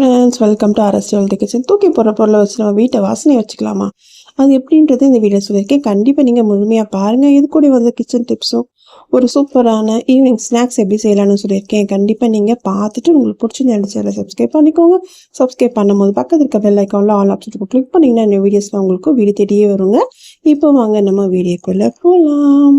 Friends welcome to அரசியல் kitchen தூக்கி போகிற பொருளை வச்சு நம்ம வீட்டை வாசனை வச்சுக்கலாமா? அது எப்படின்றது இந்த வீடியோ சொல்லியிருக்கேன். கண்டிப்பாக நீங்கள் முழுமையாக பாருங்கள் இது கூட வந்து கிச்சன் டிப்ஸும் ஒரு சூப்பரான ஈவினிங் ஸ்நாக்ஸ் எப்படி செய்யலாம்னு சொல்லியிருக்கேன். கண்டிப்பாக நீங்கள் பார்த்துட்டு உங்களுக்கு பிடிச்சிருந்து அந்த சேனலை சப்ஸ்கிரைப் பண்ணிக்கோங்க. சப்ஸ்கிரைப் பண்ணும்போது பக்கத்தில் இருக்க பெல் ஐக்கானில் ஆல் ஆப்ஷன் கிளிக் பண்ணிங்கன்னா இந்த வீடியோஸ்லாம் உங்களுக்கு வீடியோ தேடியே வருங்க. இப்போ வாங்க நம்ம வீடியோக்குள்ளே போகலாம்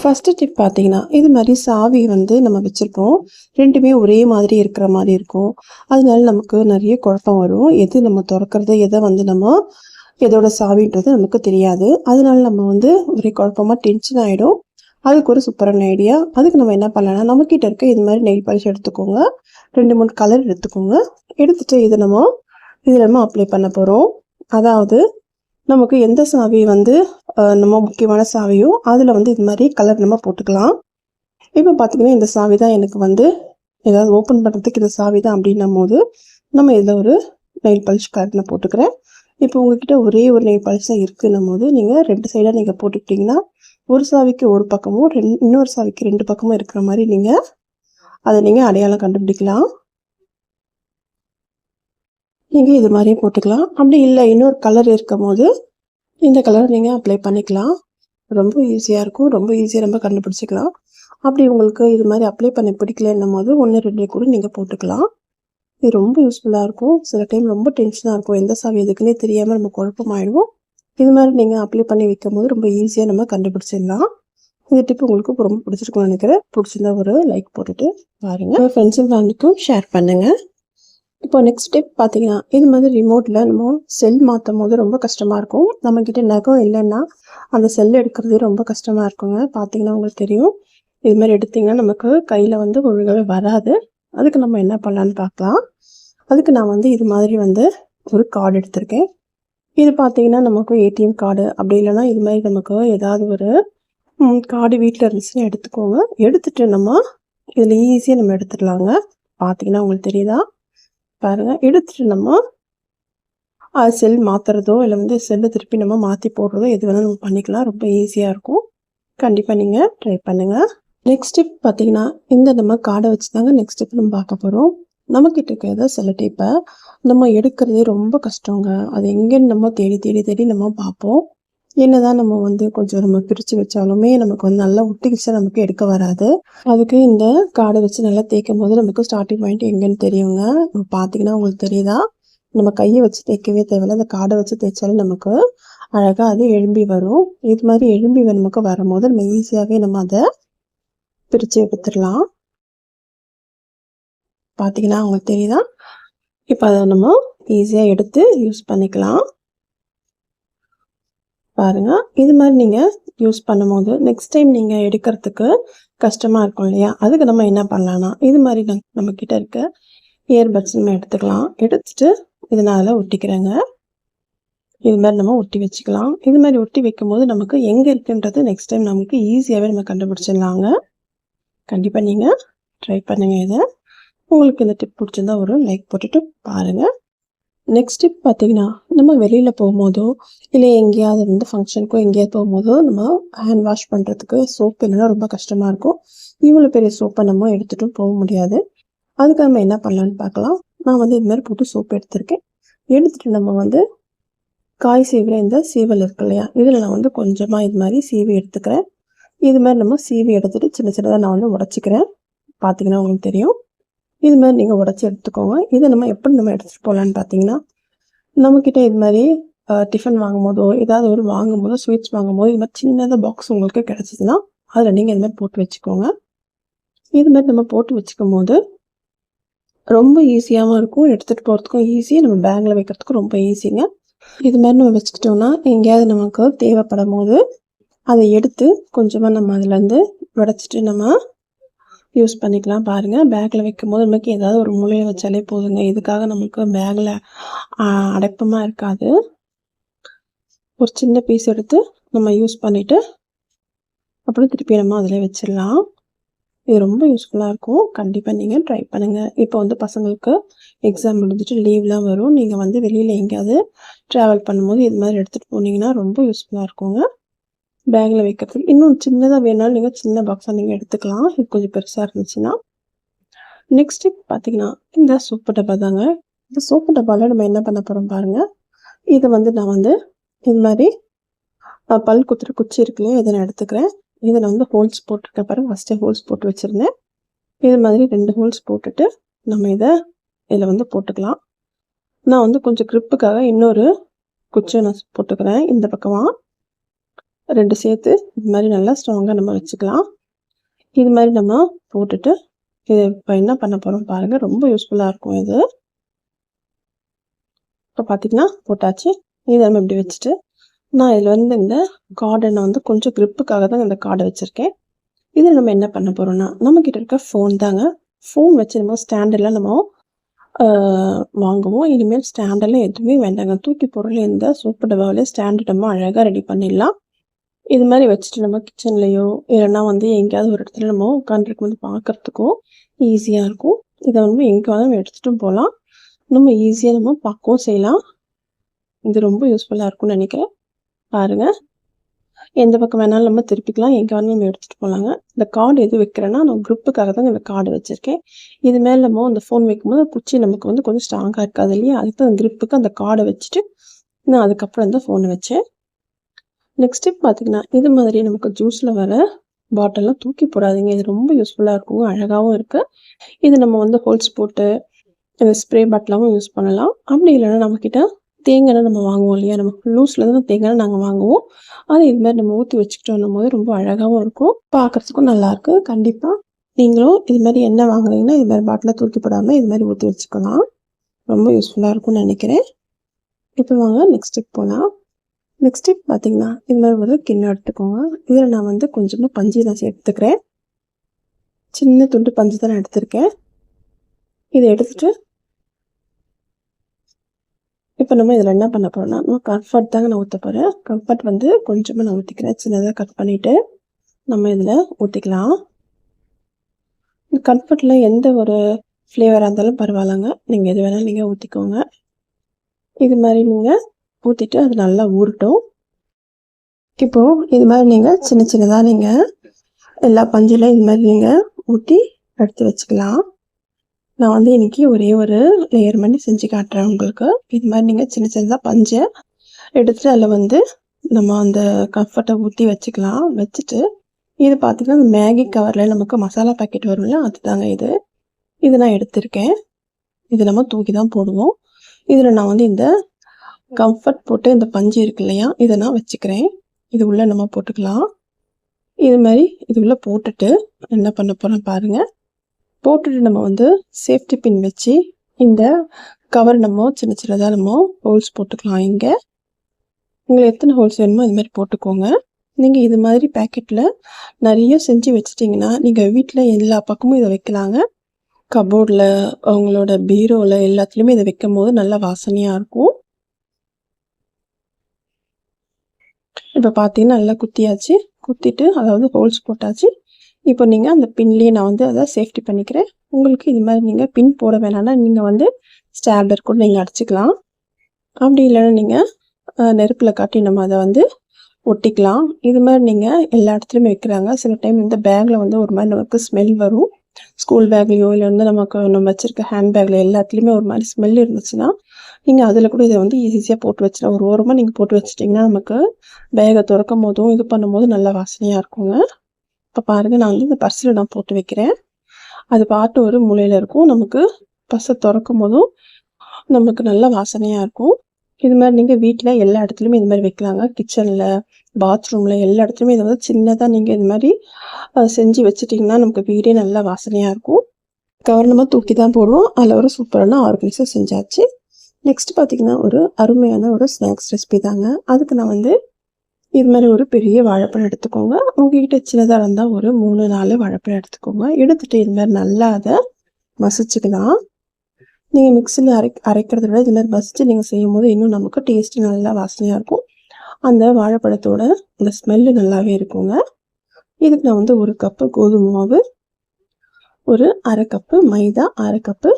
ஃபஸ்ட்டு டிப் பார்த்தீங்கன்னா இது மாதிரி சாவி வந்து நம்ம வச்சுருப்போம். ரெண்டுமே ஒரே மாதிரி இருக்கிற மாதிரி இருக்கும். அதனால நமக்கு நிறைய குழப்பம் வரும். எது நம்ம திறக்கிறது எதை வந்து நம்ம எதோட சாவின்றது நமக்கு தெரியாது. அதனால நம்ம வந்து ஒரே குழப்பமாக டென்ஷன் ஆகிடும் அதுக்கு ஒரு சூப்பரான ஐடியா அதுக்கு நம்ம என்ன பண்ணலாம்னா நம்மக்கிட்ட இருக்க இது மாதிரி நெயில் பாலிஷ் எடுத்துக்கோங்க. ரெண்டு மூணு கலர் எடுத்துக்கோங்க. எடுத்துட்டு இதை நம்ம இதில் நம்ம அப்ளை பண்ண போகிறோம் அதாவது நமக்கு எந்த சாவி வந்து நம்ம முக்கியமான சாவியோ அதில் வந்து இது மாதிரி கலர் நம்ம போட்டுக்கலாம். இப்போ பார்த்தீங்கன்னா இந்த சாவி தான் எனக்கு வந்து ஏதாவது ஓப்பன் பண்ணுறதுக்கு இந்த சாவி தான் அப்படின்னும் போது நம்ம இதில் ஒரு நெயில் பாலிஷ் கலர் நான் போட்டுக்கிறேன். இப்போ உங்ககிட்ட ஒரே ஒரு நெயில் பாலிஷ் தான் இருக்குன்னும் போது நீங்கள் ரெண்டு சைடாக நீங்கள் போட்டுக்கிட்டிங்கன்னா ஒரு சாவிக்கு ஒரு பக்கமும் ரெண்டு இன்னொரு சாவிக்கு ரெண்டு பக்கமும் இருக்கிற மாதிரி நீங்கள் அதை நீங்கள் அடையாளம் கண்டுபிடிக்கலாம். நீங்கள் இது மாதிரியே போட்டுக்கலாம். அப்படி இல்லை இன்னொரு கலர் இருக்கும் போது இந்த கலர் நீங்கள் அப்ளை பண்ணிக்கலாம். ரொம்ப ஈஸியாக இருக்கும். ரொம்ப ஈஸியாக நம்ம கண்டுபிடிச்சிக்கலாம். அப்படி உங்களுக்கு இது மாதிரி அப்ளை பண்ணி பிடிக்கலன்னும் போது ஒன்று ரெண்டு கூட நீங்கள் போட்டுக்கலாம். இது ரொம்ப யூஸ்ஃபுல்லாக இருக்கும். சில டைம் ரொம்ப டென்ஷனாக இருக்கும். எந்த சாவி எதுக்குன்னே தெரியாமல் நம்ம குழப்பமாயிடுவோம். இது மாதிரி நீங்கள் அப்ளை பண்ணி வைக்கும் போது ரொம்ப ஈஸியாக நம்ம கண்டுபிடிச்சிடலாம். இந்த டிப் உங்களுக்கு ரொம்ப பிடிச்சிருக்கும்னு நினைக்கிறேன். பிடிச்சிருந்தா ஒரு லைக் போட்டுட்டு பாருங்கள் ஃப்ரெண்ட்ஸும் ஃபேமிலிக்கும் ஷேர் பண்ணுங்கள் இப்போ நெக்ஸ்ட் ஸ்டெப் பார்த்தீங்கன்னா இது மாதிரி ரிமோட்டில் நம்ம செல் மாற்றும் போது ரொம்ப கஷ்டமாக இருக்கும். நம்மக்கிட்ட நகம் இல்லைன்னா அந்த செல் எடுக்கிறது ரொம்ப கஷ்டமாக இருக்குங்க. பார்த்தீங்கன்னா உங்களுக்கு தெரியும். இது மாதிரி எடுத்தீங்கன்னா நமக்கு கையில் வந்து ஒழுங்காகவே வராது. அதுக்கு நம்ம என்ன பண்ணலான்னு பார்க்கலாம். அதுக்கு நான் வந்து இது மாதிரி வந்து ஒரு கார்டு எடுத்திருக்கேன். இது பார்த்தீங்கன்னா நமக்கு ஏடிஎம் கார்டு அப்படி இல்லைன்னா இது மாதிரி நமக்கு ஏதாவது ஒரு கார்டு வீட்டில் இருந்துச்சுன்னா எடுத்துக்கோங்க. எடுத்துகிட்டு நம்ம இதில் ஈஸியாக நம்ம எடுத்துடலாங்க. பார்த்தீங்கன்னா உங்களுக்கு தெரியுதா? பாருங்கள் எடுத்துட்டு நம்ம செல் மாற்றுறதோ இல்லை வந்து செல்லை திருப்பி நம்ம மாற்றி போடுறதோ எது வேணாலும் நம்ம பண்ணிக்கலாம். ரொம்ப ஈஸியாக இருக்கும். கண்டிப்பாக நீங்கள் ட்ரை பண்ணுங்கள் நெக்ஸ்ட் ஸ்டெப் பார்த்தீங்கன்னா இந்த நம்ம கார்டை வச்சு தாங்க நெக்ஸ்ட் ஸ்டெப் நம்ம பார்க்க போகிறோம் நம்மக்கிட்ட இருக்கிறத சில டேப்பை நம்ம எடுக்கிறதே ரொம்ப கஷ்டங்க. அது எங்கேன்னு நம்ம தேடி தேடி தேடி நம்ம பார்ப்போம். என்னதான் நம்ம வந்து கொஞ்சம் நம்ம பிரித்து வச்சாலுமே நமக்கு வந்து நல்லா ஒட்டிக்கிச்சா நமக்கு எடுக்க வராது. அதுக்கு இந்த காடை வச்சு நல்லா தேய்க்கும் போது நமக்கு ஸ்டார்டிங் பாயிண்ட் எங்கன்னு தெரியுங்க. பார்த்தீங்கன்னா உங்களுக்கு தெரியுதா? நம்ம கையை வச்சு தேய்க்கவே தேவையில்ல. அந்த காடை வச்சு தேய்ச்சாலே நமக்கு அழகாக அது எழும்பி வரும். இது மாதிரி எழும்பி நமக்கு வரும்போது நம்ம ஈஸியாகவே நம்ம அதை பிரித்து எடுத்துடலாம். பார்த்தீங்கன்னா உங்களுக்கு தெரியுதா? இப்போ அதை நம்ம ஈஸியாக எடுத்து யூஸ் பண்ணிக்கலாம். பாருங்கள் இது மாதிரி நீங்கள் யூஸ் பண்ணும்போது நெக்ஸ்ட் டைம் நீங்கள் எடுக்கிறதுக்கு கஷ்டமாக இருக்கும் இல்லையா? அதுக்கு நம்ம என்ன பண்ணலான்னா இது மாதிரி நம்ம நம்மக்கிட்ட இருக்க இயர்பட்ஸ் நம்ம எடுத்துக்கலாம். எடுத்துட்டு இதனால் ஒட்டிக்கிறேங்க. இது மாதிரி நம்ம ஒட்டி வச்சுக்கலாம். இது மாதிரி ஒட்டி வைக்கும்போது நமக்கு எங்கே இருக்குன்றது நெக்ஸ்ட் டைம் நமக்கு ஈஸியாகவே நம்ம கண்டுபிடிச்சிடலாங்க. கண்டிப்பாக நீங்கள் ட்ரை பண்ணுங்க இதை. உங்களுக்கு இந்த டிப் பிடிச்சிருந்தா ஒரு லைக் போட்டுட்டு பாருங்கள் நெக்ஸ்ட் டிப் பார்த்தீங்கன்னா நம்ம வெளியில் போகும்போதோ இல்லை எங்கேயாவது வந்து ஃபங்க்ஷனுக்கோ எங்கேயாவது போகும்போதோ நம்ம ஹேண்ட் வாஷ் பண்ணுறதுக்கு சோப் இல்லைன்னா ரொம்ப கஷ்டமாக இருக்கும். இவ்வளோ பெரிய சோப்பை நம்ம எடுத்துகிட்டும் போக முடியாது. அதுக்கு நம்ம என்ன பண்ணலான்னு பார்க்கலாம். நான் வந்து இதுமாதிரி போட்டு சோப் எடுத்திருக்கேன். எடுத்துகிட்டு நம்ம வந்து காய் சீவில் இந்த சீவல் இருக்கு இல்லையா? இதில் நான் வந்து கொஞ்சமாக இது மாதிரி சீவி எடுத்துக்கிறேன். இது மாதிரி நம்ம சீவி எடுத்துகிட்டு சின்ன சின்னதாக நான் வந்து உடச்சிக்கிறேன். பார்த்தீங்கன்னா உங்களுக்கு தெரியும். இது மாதிரி நீங்கள் உடச்சி எடுத்துக்கோங்க. இதை நம்ம எப்படி நம்ம எடுத்துகிட்டு போகலான்னு பார்த்தீங்கன்னா நம்மக்கிட்ட இது மாதிரி டிஃபன் வாங்கும்போதோ ஏதாவது ஒரு வாங்கும்போதோ ஸ்வீட்ஸ் வாங்கும்போது இது மாதிரி சின்னதாக பாக்ஸ் உங்களுக்கு கிடச்சிதுன்னா அதில் நீங்கள் இது மாதிரி போட்டு வச்சுக்கோங்க. இது மாதிரி நம்ம போட்டு வச்சுக்கும் போது ரொம்ப ஈஸியாகவும் இருக்கும். எடுத்துகிட்டு போகிறதுக்கும் ஈஸி நம்ம பேங்கில் வைக்கிறதுக்கும் ரொம்ப ஈஸிங்க இது மாதிரி நம்ம வச்சுக்கிட்டோம்னா எங்கேயாவது நமக்கு தேவைப்படும் போது அதை எடுத்து கொஞ்சமாக நம்ம அதுலேருந்து உடச்சிட்டு நம்ம யூஸ் பண்ணிக்கலாம். பாருங்கள் பேக்கில் வைக்கும்போது நமக்கு ஏதாவது ஒரு மூலையில் வச்சாலே போதுங்க. இதுக்காக நமக்கு பேக்கில் அடைப்பமாக இருக்காது. ஒரு சின்ன பீஸ் எடுத்து நம்ம யூஸ் பண்ணிவிட்டு அப்புறம் திருப்பி நம்ம அதில் வச்சிடலாம். இது ரொம்ப யூஸ்ஃபுல்லாக இருக்கும். கண்டிப்பாக நீங்கள் ட்ரை பண்ணுங்கள் இப்போ வந்து பசங்களுக்கு எக்ஸாம் எழுதிட்டு லீவ்லாம் வரும். நீங்கள் வந்து வெளியில் எங்கேயாவது ட்ராவல் பண்ணும்போது இது மாதிரி எடுத்துகிட்டு போனீங்கன்னா ரொம்ப யூஸ்ஃபுல்லாக இருக்குங்க. பேக்கில் வைக்கிறதுக்கு. இன்னும் சின்னதாக வேணாலும் நீங்கள் சின்ன பாக்ஸாக நீங்கள் எடுத்துக்கலாம். இது கொஞ்சம் பெருசாக இருந்துச்சுன்னா. நெக்ஸ்ட் பார்த்தீங்கன்னா இந்த சோப்பு டப்பா தாங்க. இந்த சோப்பு டப்பாவில் நம்ம என்ன பண்ண போகிறோம் பாருங்கள் இதை வந்து நான் வந்து இது மாதிரி பல் குத்துற குச்சி இருக்குல்லையோ இதை நான் எடுத்துக்கிறேன். இதை நான் வந்து ஹோல்ஸ் போட்டிருக்கேன் பாருங்க. ஃபஸ்ட்டே ஹோல்ஸ் போட்டு வச்சுருந்தேன். இது மாதிரி ரெண்டு ஹோல்ஸ் போட்டுட்டு நம்ம இதை இதில் வந்து போட்டுக்கலாம். நான் வந்து கொஞ்சம் க்ரிப்புக்காக இன்னொரு குச்சியை நான் போட்டுக்கிறேன். இந்த பக்கமாக ரெண்டு சேர்த்து இது மாதிரி நல்லா ஸ்ட்ராங்காக நம்ம வச்சுக்கலாம். இது மாதிரி நம்ம போட்டுட்டு இது இப்போ என்ன பண்ண போகிறோம் பாருங்கள் ரொம்ப யூஸ்ஃபுல்லாக இருக்கும் இது. இப்போ பார்த்தீங்கன்னா போட்டாச்சு. இதை நம்ம இப்படி வச்சுட்டு நான் இதில் வந்து இந்த கார்டனை வந்து கொஞ்சம் க்ரிப்புக்காக தான் இந்த கார்டை வச்சுருக்கேன். இதில் நம்ம என்ன பண்ண போகிறோம்னா நம்மக்கிட்ட இருக்க ஃபோன் தாங்க. ஃபோன் வச்சு நம்ம ஸ்டாண்டர்டில் நம்ம வாங்குவோம். இனிமேல் ஸ்டாண்டெல்லாம் எதுவுமே வேண்டாங்க. தூக்கி பொருள் இந்த சூப்பர் டபாவிலே ஸ்டாண்டர்ட் நம்ம அழகாக ரெடி பண்ணிடலாம். இது மாதிரி வச்சுட்டு நம்ம கிச்சன்லேயோ இல்லைன்னா வந்து எங்கேயாவது ஒரு இடத்துல நம்ம உட்காந்துருக்கும் வந்து பார்க்கறதுக்கும் ஈஸியாக இருக்கும். இதை வந்து எங்கே வேணாலும் நம்ம போகலாம். நம்ம ஈஸியாக நம்ம பார்க்கவும் செய்யலாம். இது ரொம்ப யூஸ்ஃபுல்லாக இருக்கும்னு நினைக்கிறேன். பாருங்க. எந்த பக்கம் வேணாலும் நம்ம திருப்பிக்கலாம். எங்கே வேணாலும் நம்ம எடுத்துகிட்டு போகலாங்க. இந்த கார்டு எது வைக்கிறேன்னா நான் குரூப்புக்காக தான் இந்த கார்டு வச்சுருக்கேன். இது மேலே நம்ம அந்த ஃபோன் வைக்கும்போது குச்சி நமக்கு வந்து கொஞ்சம் ஸ்ட்ராங்காக இருக்காது இல்லையா? அதுக்கு தான் கிரிப்புக்கு அந்த கார்டை வச்சுட்டு நான் அதுக்கப்புறம் இந்த ஃபோனை வச்சேன். நெக்ஸ்ட் ஸ்டெப் பார்த்தீங்கன்னா இது மாதிரி நமக்கு ஜூஸில் வர பாட்டிலாம் தூக்கி போடாதீங்க. இது ரொம்ப யூஸ்ஃபுல்லாக இருக்கும் அழகாகவும் இருக்குது இது நம்ம வந்து ஹோல்ஸ் போட்டு இந்த ஸ்ப்ரே பாட்டிலாகவும் யூஸ் பண்ணலாம். அப்படி இல்லைன்னா நம்மக்கிட்ட தேங்காய் எண்ணெய் நம்ம வாங்குவோம் இல்லையா? நம்ம லூஸில் தான் தேங்காய் எண்ணெய் நாங்கள் வாங்குவோம். அது இது மாதிரி நம்ம ஊற்றி வச்சுக்கிட்டோம் போது ரொம்ப அழகாகவும் இருக்கும். பார்க்குறதுக்கும் நல்லாயிருக்கு கண்டிப்பாக நீங்களும் இது மாதிரி என்ன வாங்குறீங்கன்னா இது மாதிரி பாட்டில் தூக்கி போடாமல் இது மாதிரி ஊற்றி வச்சுக்கலாம். ரொம்ப யூஸ்ஃபுல்லாக இருக்கும்னு நினைக்கிறேன். இப்போ வாங்க நெக்ஸ்ட் ஸ்டெப் போகலாம் நெக்ஸ்ட் ஸ்டெப் பார்த்தீங்கன்னா இது மாதிரி ஒரு கிண்ணம் எடுத்துக்கோங்க. இதில் நான் வந்து கொஞ்சமாக பஞ்சு தான் எடுத்துக்கிறேன் சின்ன துண்டு பஞ்சு தான் நான் எடுத்திருக்கேன். இதை எடுத்துட்டு இப்போ நம்ம இதில் என்ன பண்ண போகிறோம்னா நம்ம கம்ஃபர்ட் தாங்க நான் ஊற்ற போகிறேன் கம்ஃபர்ட் வந்து கொஞ்சமாக நான் ஊற்றிக்கிறேன் சின்னதாக கட் பண்ணிவிட்டு நம்ம இதில் ஊற்றிக்கலாம் இந்த கம்ஃபர்ட்டில் எந்த ஒரு ஃப்ளேவராக இருந்தாலும் பரவாயில்லங்க. நீங்கள் எது வேணாலும் நீங்கள் ஊற்றிக்கோங்க இது மாதிரி நீங்கள் ஊற்றிட்டு அது நல்லா ஊறட்டும். இப்போது இது மாதிரி நீங்கள் சின்ன சின்னதாக நீங்கள் எல்லா பஞ்சிலையும் இது மாதிரி நீங்கள் ஊற்றி எடுத்து வச்சுக்கலாம். நான் வந்து இன்றைக்கி ஒரே ஒரு லேயர் பண்ணி செஞ்சு காட்டுறேன் உங்களுக்கு. இது மாதிரி நீங்கள் சின்ன சின்னதாக பஞ்சை எடுத்துட்டு அதில் வந்து நம்ம அந்த கம்ஃபர்ட்டை ஊற்றி வச்சுக்கலாம். வச்சுட்டு இது பார்த்திங்கன்னா மேகி கவரில் நமக்கு மசாலா பாக்கெட் வரும்ல அதுதாங்க இது. இது நான் எடுத்திருக்கேன். இது நம்ம தூக்கி தான் போடுவோம். இதில் நான் வந்து இந்த கம்ஃபர்ட் போட்டு இந்த பஞ்சு இருக்கு இல்லையா? இதை நான் வச்சுக்கிறேன். இது உள்ளே நம்ம போட்டுக்கலாம். இது மாதிரி இது உள்ளே போட்டுட்டு என்ன பண்ண போகிறோம் பாருங்கள் போட்டுட்டு நம்ம வந்து சேஃப்டி பின் வச்சு இந்த கவர் நம்ம சின்ன சின்னதாக நம்ம ஹோல்ஸ் போட்டுக்கலாம் இங்கே. உங்களுக்கு எத்தனை ஹோல்ஸ் வேணுமோ இது மாதிரி போட்டுக்கோங்க. நீங்கள் இது மாதிரி பேக்கெட்டில் நிறைய செஞ்சு வச்சிட்டிங்கன்னா நீங்கள் வீட்டில் எல்லா பக்கமும் இதை வைக்கலாங்க. கபோர்டில் அவங்களோட பீரோவில் எல்லாத்துலேயுமே இதை வைக்கும் போது நல்லா வாசனையாக இருக்கும். இப்போ பார்த்தீங்கன்னா நல்லா குத்தியாச்சு. குத்திட்டு அதாவது ஹோல்ஸ் போட்டாச்சு. இப்போ நீங்கள் அந்த பின்லேயே நான் வந்து அதை சேஃப்டி பண்ணிக்கிறேன். உங்களுக்கு இது மாதிரி நீங்கள் பின் போட வேணாம்னா நீங்கள் வந்து ஸ்டாப்லர் கூட நீங்கள் அடிச்சுக்கலாம். அப்படி இல்லைன்னா நீங்கள் நெருப்பில் காட்டி நம்ம அதை வந்து ஒட்டிக்கலாம். இது மாதிரி நீங்கள் எல்லா இடத்துலையுமே வைக்கிறாங்க. சில டைம் இந்த பேக்கில் வந்து ஒரு மாதிரி நமக்கு ஸ்மெல் வரும். ஸ்கூல் பேக்லேயோ இல்லை வந்து நமக்கு நம்ம வச்சுருக்க ஹேண்ட் பேக்கில் எல்லாத்துலேயுமே ஒரு மாதிரி ஸ்மெல் இருந்துச்சுன்னா நீங்கள் அதில் கூட இதை வந்து ஈஸியாக போட்டு வச்சிடலாம் ஒரு ஓரமாக நீங்கள் போட்டு வச்சிட்டிங்கன்னா நமக்கு பேகை திறக்கும் போதும் இது பண்ணும்போது நல்லா வாசனையாக இருக்குங்க. இப்போ பாருங்கள் நான் வந்து இந்த பர்ஸில் நான் போட்டு வைக்கிறேன். அது பாட்டு ஒரு மூலையில் இருக்கும் நமக்கு பர்ஸை திறக்கும் போதும் நமக்கு நல்ல வாசனையாக இருக்கும். இது மாதிரி நீங்கள் வீட்டில் எல்லா இடத்துலையுமே இது மாதிரி வைக்கலாங்க. கிச்சனில் பாத்ரூமில் எல்லா இடத்துலையுமே இதை வந்து சின்னதாக நீங்கள் இது மாதிரி செஞ்சு வச்சுட்டிங்கன்னா நமக்கு வீடே நல்லா வாசனையாக இருக்கும். கவர்னமாக தூக்கி தான் போடுவோம். அதில் ஒரு சூப்பரான ஆர்கனைஸர் செஞ்சாச்சு. நெக்ஸ்ட் பார்த்தீங்கன்னா ஒரு அருமையான ஒரு ஸ்நாக்ஸ் ரெசிபி தாங்க. அதுக்கு நான் வந்து இது மாதிரி ஒரு பெரிய வாழைப்பழம் எடுத்துக்கோங்க. உங்ககிட்ட சின்னதாக இருந்தால் ஒரு மூணு நாலு வாழைப்பழம் எடுத்துக்கோங்க. எடுத்துட்டு இது மாதிரி நல்லா அதை மசிச்சுக்கலாம். நீங்கள் மிக்சியில் அரை அரைக்கிறத விட இது மாதிரி நீங்கள் செய்யும் போது இன்னும் நமக்கு டேஸ்ட்டு நல்லா வாசனையாக இருக்கும். அந்த வாழைப்பழத்தோட அந்த ஸ்மெல்லு நல்லாவே இருக்குங்க. இதுக்கு நான் வந்து ஒரு கப்பு கோதுமை மாவு ஒரு அரை கப்பு மைதா அரை கப்பு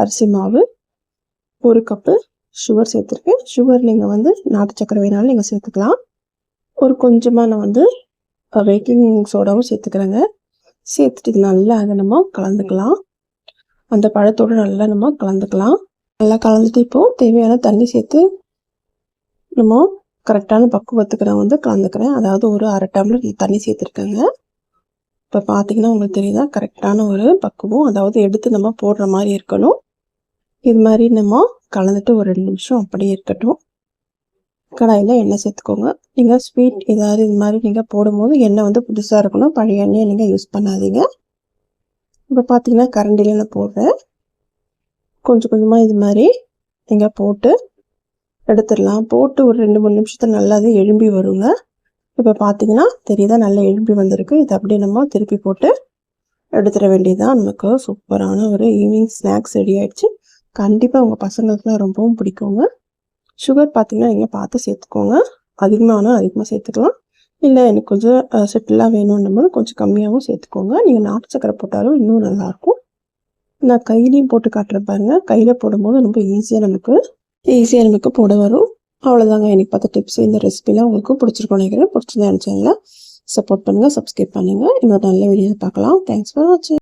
அரிசி மாவு ஒரு கப்பு சுகர் சேர்த்துருக்கேன். சுகர் நீங்கள் வந்து நாட்டு சக்கரை வேணாலும் நீங்கள் சேர்த்துக்கலாம். ஒரு கொஞ்சமாக நான் வந்து பேக்கிங் சோடாவும் சேர்த்துக்கிறேங்க. சேர்த்துட்டு இது நல்லா அதை நம்ம கலந்துக்கலாம். அந்த பழத்தோடு நல்லா நம்ம கலந்துக்கலாம். நல்லா கலந்துட்டு இப்போது தேவையான தண்ணி சேர்த்து நம்ம கரெக்டான பக்குவத்துக்கு நான் வந்து கலந்துக்கிறேன். அதாவது ஒரு அரை டம்ளர் தண்ணி சேர்த்துருக்கேங்க. இப்போ பார்த்தீங்கன்னா உங்களுக்கு தெரியுதா? கரெக்டான ஒரு பக்குவம். அதாவது எடுத்து நம்ம போடுற மாதிரி இருக்கணும். இது மாதிரி நம்ம கலந்துட்டு ஒரு ரெண்டு நிமிஷம் அப்படியே இருக்கட்டும். கடாயில் எண்ணெய் சேர்த்துக்கோங்க. நீங்கள் ஸ்வீட் ஏதாவது இது மாதிரி நீங்கள் போடும்போது எண்ணெய் வந்து புதுசாக இருக்கணும். பழைய எண்ணெயை நீங்கள் யூஸ் பண்ணாதீங்க. இப்போ பார்த்தீங்கன்னா கரண்டியில் நான் போடுறேன் கொஞ்சம் கொஞ்சமாக இது மாதிரி எங்கே போட்டு எடுத்துடலாம். போட்டு ஒரு ரெண்டு மூணு நிமிஷத்தில் நல்லா எழும்பி வருங்க. இப்போ பார்த்தீங்கன்னா தெரியுதா நல்லா எழும்பி வந்திருக்கு. இது அப்படியே நம்ம திருப்பி போட்டு எடுத்துட வேண்டியதுதான். நமக்கு சூப்பரான ஒரு ஈவினிங் ஸ்நாக்ஸ் ரெடி ஆகிடுச்சு கண்டிப்பாக உங்கள் பசங்களுக்குலாம் ரொம்பவும் பிடிக்குங்க. சுகர் பார்த்தீங்கன்னா நீங்கள் பார்த்து சேர்த்துக்கோங்க. அதிகமான அதிகமாக சேர்த்துக்கலாம். இல்லை எனக்கு கொஞ்சம் செட்டிலாக வேணும்னும் போது கொஞ்சம் கம்மியாகவும் சேர்த்துக்கோங்க. நீங்கள் நாட்டு சக்கரை போட்டாலும் இன்னும் நல்லாயிருக்கும். நான் கையிலையும் போட்டு காட்டுறேன் கையில் போடும்போது ரொம்ப ஈஸியாக நமக்கு ஈஸியாக நமக்கு போட வரும். அவ்வளோதாங்க எனக்கு பார்த்த டிப்ஸ் இந்த ரெசிபிலாம் உங்களுக்கு பிடிச்சிருக்கோம் நினைக்கிறேன். பிடிச்சிருந்தா நினச்சாங்களா சப்போர்ட் பண்ணுங்கள் சப்ஸ்கிரைப் பண்ணுங்கள் இன்னொரு நல்ல வீடியோ பார்க்கலாம். தேங்க்ஸ் ஃபார் வாட்சிங்